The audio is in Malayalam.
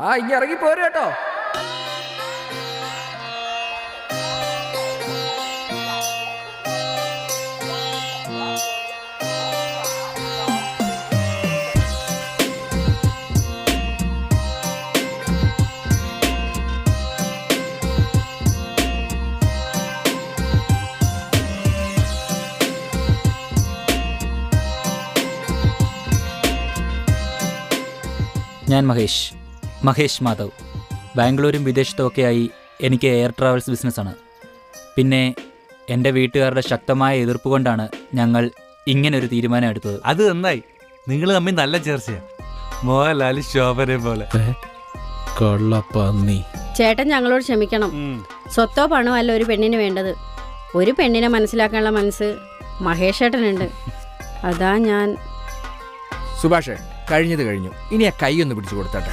ആ ഇനി ഇറങ്ങി പോരും കേട്ടോ. ഞാൻ മഹേഷ്. മഹേഷ് മാധവ്. ബാംഗ്ലൂരും വിദേശത്തുമൊക്കെയായി എനിക്ക് എയർ ട്രാവൽസ് ബിസിനസ്സാണ്. പിന്നെ എന്റെ വീട്ടുകാരുടെ ശക്തമായ എതിർപ്പ് കൊണ്ടാണ് ഞങ്ങൾ ഇങ്ങനൊരു തീരുമാനം എടുത്തത്. അത് നന്നായി. നിങ്ങൾ തമ്മിൽ നല്ല ചേർച്ചയാണ് മോഹൻലാൽ ശോഭനെ പോലെ. കൊള്ളപ്പന്നി ചേട്ടൻ ഞങ്ങളോട് ക്ഷമിക്കണം. സ്വത്തോ പണോ അല്ല ഒരു പെണ്ണിന് വേണ്ടത്. ഒരു പെണ്ണിനെ മനസ്സിലാക്കാനുള്ള മനസ്സ് മഹേഷ് ചേട്ടനുണ്ട് അതാ ഞാൻ. സുഭാഷേ കഴിഞ്ഞത് കഴിഞ്ഞു. ഇനി ആ കൈ ഒന്ന് പിടിച്ചു കൊടുത്തട്ടെ.